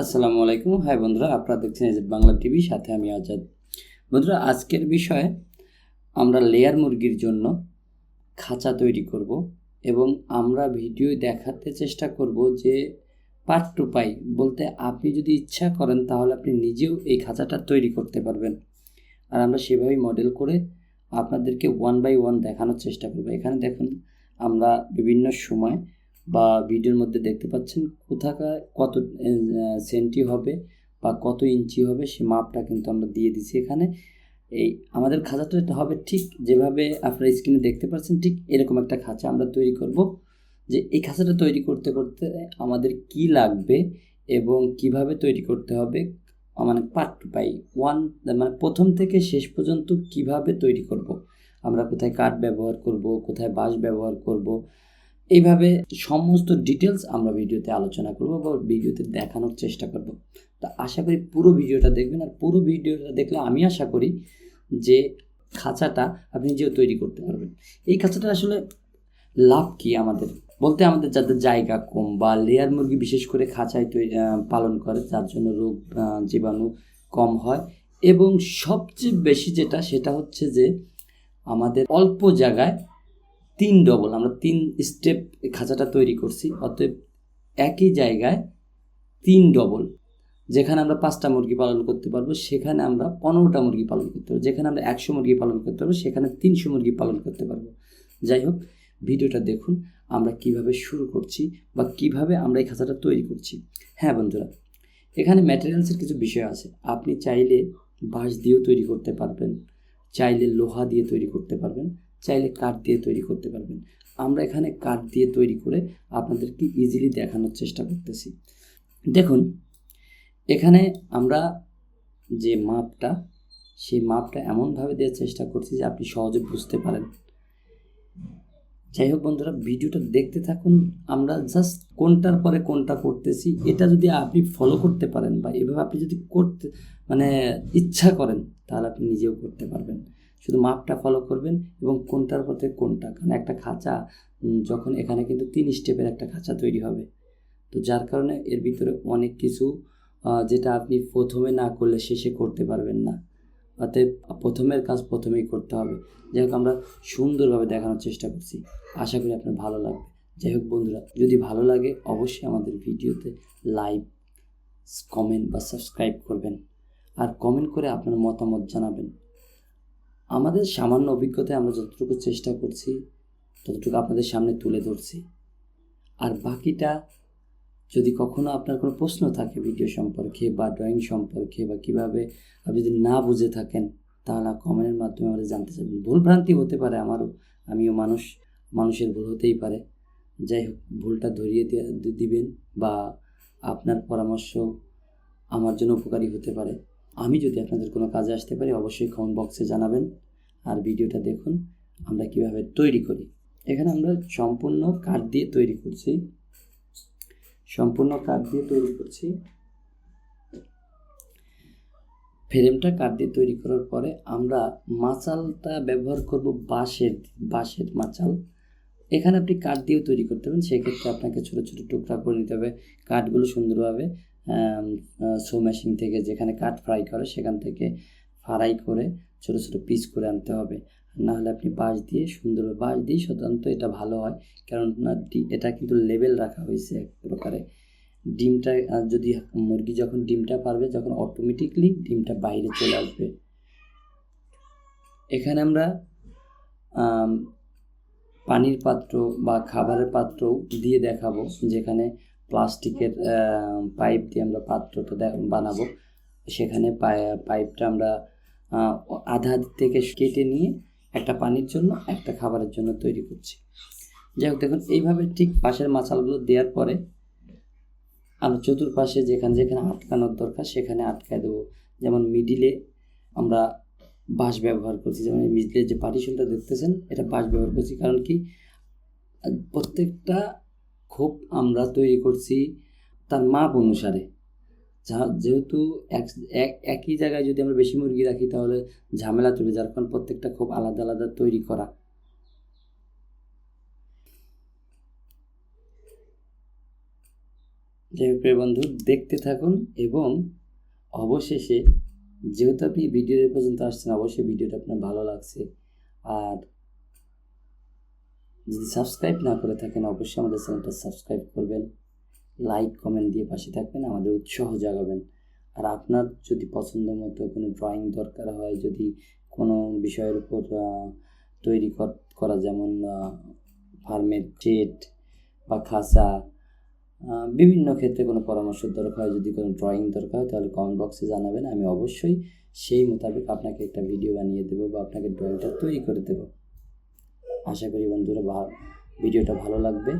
আসসালামু আলাইকুম। হাই বন্ধুরা, আপনারা দেখছেন এজেড বাংলা টিভি, সাথে আমি আজাদ। বন্ধুরা, আজকের বিষয়ে আমরা লেয়ার মুরগির জন্য খাঁচা তৈরি করব এবং আমরা ভিডিও দেখাতে চেষ্টা করব যে পার্ট টু পাই। বলতে আপনি যদি ইচ্ছা করেন, তাহলে আপনি নিজেও এই খাঁচাটা তৈরি করতে পারবেন। আর আমরা সেভাবেই মডেল করে আপনাদেরকে ওয়ান বাই ওয়ান দেখানোর চেষ্টা করব। এখানে দেখুন, আমরা বিভিন্ন সময় বা ভিডিওর মধ্যে দেখতে পাচ্ছেন কোথাকার কত সেন্টি হবে বা কত ইঞ্চি হবে সে মাপটা কিন্তু আমরা দিয়ে দিছি এখানে। এই আমাদের খাঁচাটা হবে ঠিক যেভাবে আপনারা স্ক্রিনে দেখতে পাচ্ছেন ঠিক এরকম একটা খাঁচা আমরা তৈরি করব। যে এই খাঁচাটা তৈরি করতে করতে আমাদের কি লাগবে এবং কীভাবে তৈরি করতে হবে মানে পার্ট টু পাই ওয়ান মানে প্রথম থেকে শেষ পর্যন্ত কীভাবে তৈরি করব। আমরা কোথায় কাঠ ব্যবহার করব, কোথায় বাঁশ ব্যবহার করব এইভাবে সমস্ত ডিটেলস আমরা ভিডিওতে আলোচনা করব বা ভিডিওতে দেখানোর চেষ্টা করব। তা আশা করি পুরো ভিডিওটা দেখবেন আর পুরো ভিডিওটা দেখলে আমি আশা করি যে খাঁচাটা আপনি নিজেও তৈরি করতে পারবেন। এই খাঁচাটা আসলে লাভ কি আমাদের? বলতে আমাদের যাদের জায়গা কম বা লেয়ার মুরগি বিশেষ করে খাঁচায় তৈরি পালন করে যার জন্য রোগ জীবাণু কম হয় এবং সবচেয়ে বেশি যেটা, সেটা হচ্ছে যে আমাদের অল্প জায়গায় তিন ডবল আমরা তিন স্টেপ খাঁচাটা তৈরি করছি, অতএব একই জায়গায় তিন ডবল যেখানে আমরা পাঁচটা মুরগি পালন করতে পারব, সেখানে আমরা পনেরোটা মুরগি পালন করতে পারব, যেখানে আমরা একশো মুরগি পালন করতে পারব, সেখানে তিনশো মুরগি পালন করতে পারব। যাই হোক, ভিডিওটা দেখুন, আমরা কীভাবে শুরু করছি বা কীভাবে আমরা এই খাঁচাটা তৈরি করছি। হ্যাঁ বন্ধুরা, এখানে ম্যাটেরিয়ালসের কিছু বিষয় আছে। আপনি চাইলে বাঁশ দিয়েও তৈরি করতে পারবেন, চাইলে লোহা দিয়ে তৈরি করতে পারবেন চাইলে কাঠ দিয়ে তৈরি করতে পারবেন। আমরা এখানে কাঠ দিয়ে তৈরি করে আপনাদেরকে ইজিলি দেখানোর চেষ্টা করতেছি। দেখুন, এখানে আমরা যে মাপটা, সেই মাপটা এমনভাবে দেওয়ার চেষ্টা করছি যে আপনি সহজে বুঝতে পারেন। যাই হোক বন্ধুরা, ভিডিওটা দেখতে থাকুন। আমরা জাস্ট কোনটার পরে কোনটা করতেছি, এটা যদি আপনি ফলো করতে পারেন বা এভাবে আপনি যদি করতে মানে ইচ্ছা করেন, তাহলে আপনি নিজেও করতে পারবেন। শুধু মাপটা ফলো করবেন এবং কোনটার পথে কোনটা। কারণ একটা খাঁচা যখন এখানে কিন্তু তিন স্টেপের একটা খাঁচা তৈরি হবে। তো যার কারণে এর ভিতরে অনেক কিছু যেটা আপনি প্রথমে না করলে শেষে করতে পারবেন না। অতএব প্রথমের কাজ প্রথমেই করতে হবে। যাই হোক, আমরা সুন্দরভাবে দেখানোর চেষ্টা করছি। আশা করি আপনার ভালো লাগবে। যাই হোক, বন্ধুরা, যদি ভালো লাগে অবশ্যই আমাদের ভিডিওতে লাইক কমেন্ট বা সাবস্ক্রাইব করবেন। আর কমেন্ট করে আপনার মতামত জানাবেন। আমাদের সামান্য অভিজ্ঞতায় আমরা যতটুকু চেষ্টা করছি, ততটুকু আপনাদের সামনে তুলে ধরছি। আর বাকিটা যদি কখনো আপনার কোনো প্রশ্ন থাকে ভিডিও সম্পর্কে বা ড্রয়িং সম্পর্কে বা কীভাবে আপনি যদি না বুঝে থাকেন, তাহলে কমেন্টের মাধ্যমে আমাদের জানতে চাইবেন। ভুলভ্রান্তি হতে পারে আমারও, আমিও মানুষ, মানুষের ভুল হতেই পারে। যাই হোক, ভুলটা ধরিয়ে দিবেন বা আপনার পরামর্শ আমার জন্য উপকারী হতে পারে। আমি যদি আপনাদের কোনো কাজে আসতে পারি, অবশ্যই কমেন্ট বক্সে জানাবেন। আর ভিডিওটা দেখুন, আমরা কীভাবে তৈরি করি। এখানে আমরা সম্পূর্ণ কাঠ দিয়ে তৈরি করছি। সম্পূর্ণ কাঠ দিয়ে তৈরি করছি। ফ্রেমটা কাঠ দিয়ে তৈরি করার পরে আমরা মাচালটা ব্যবহার করব বাঁশের বাঁশের মাচাল। এখানে আপনি কাঠ দিয়েও তৈরি করতে পারেন। সেক্ষেত্রে আপনাকে ছোটো ছোটো টুকরা করে নিতে হবে। কাঠগুলো সুন্দরভাবে সো মেশিন থেকে যেখানে কাঠ ফ্রাই করে সেখান থেকে ফ্রাই করে ছোটো ছোটো পিস করে আনতে হবে। নাহলে আপনি বাঁশ দিয়ে, সুন্দরভাবে বাঁশ দিয়ে সাধারণত এটা ভালো হয়। কারণ এটা কিন্তু লেবেল রাখা হয়েছে এক প্রকারে। ডিমটা যদি মুরগি যখন ডিমটা পারবে, যখন অটোমেটিকলি ডিমটা বাইরে চলে আসবে। এখানে আমরা পানির পাত্র বা খাবারের পাত্র দিয়ে দেখাবো। যেখানে প্লাস্টিকের পাইপ দিয়ে আমরা পাত্রটা বানাবো। সেখানে পাইপটা আমরা আধা থেকে কেটে নিয়ে একটা পানির জন্য, একটা খাবারের জন্য তৈরি করছি। যাই হোক, দেখুন, এইভাবে ঠিক পাশের মাছালগুলো দেওয়ার পরে আমরা চতুর্পাশে যেখানে যেখানে আটকানোর দরকার, সেখানে আটকায় দেবো। যেমন মিডিলে আমরা বাঁশ ব্যবহার করছি। যেমন মিডিলে যে পার্টিশনটা দেখতেছেন, এটা বাঁশ ব্যবহার করছি। কারণ কি, প্রত্যেকটা খোপ আমরা তৈরি করছি তার মাপ অনুসারে। যা যেহেতু এক একই জায়গায় যদি আমরা বেশি মুরগি রাখি, তাহলে ঝামেলা চলে যার কারণ প্রত্যেকটা খুব আলাদা আলাদা তৈরি করা। প্রিয় বন্ধু, দেখতে থাকুন এবং অবশেষে যেহেতু আপনি ভিডিও পর্যন্ত আসছেন, অবশ্যই ভিডিওটা আপনার ভালো লাগছে। আর যদি সাবস্ক্রাইব না করে থাকেন অবশ্যই আমাদের চ্যানেলটা সাবস্ক্রাইব করবেন লাইক কমেন্ট দিয়ে পাশে থাকবেন আমাদের উৎসাহ জাগাবেন। আর আপনার যদি পছন্দ মতো কোনো ড্রয়িং দরকার হয় যদি কোনো বিষয়ের উপর তৈরি কর- যেমন ফার্মের টেট বা আহ, বিভিন্ন ক্ষেত্রে কোনো পরামর্শ দরকার হয় যদি কোনো ড্রয়িং দরকার হয় তাহলে কমেন্ট বক্সে জানাবেন আমি অবশ্যই সেই মোতাবেক আপনাকে একটা ভিডিও বানিয়ে দেবো বা আপনাকে ড্রয়িংটা তৈরি করে দেবো। আশা করি বন্ধুরা ভিডিওটা ভালো লাগবে।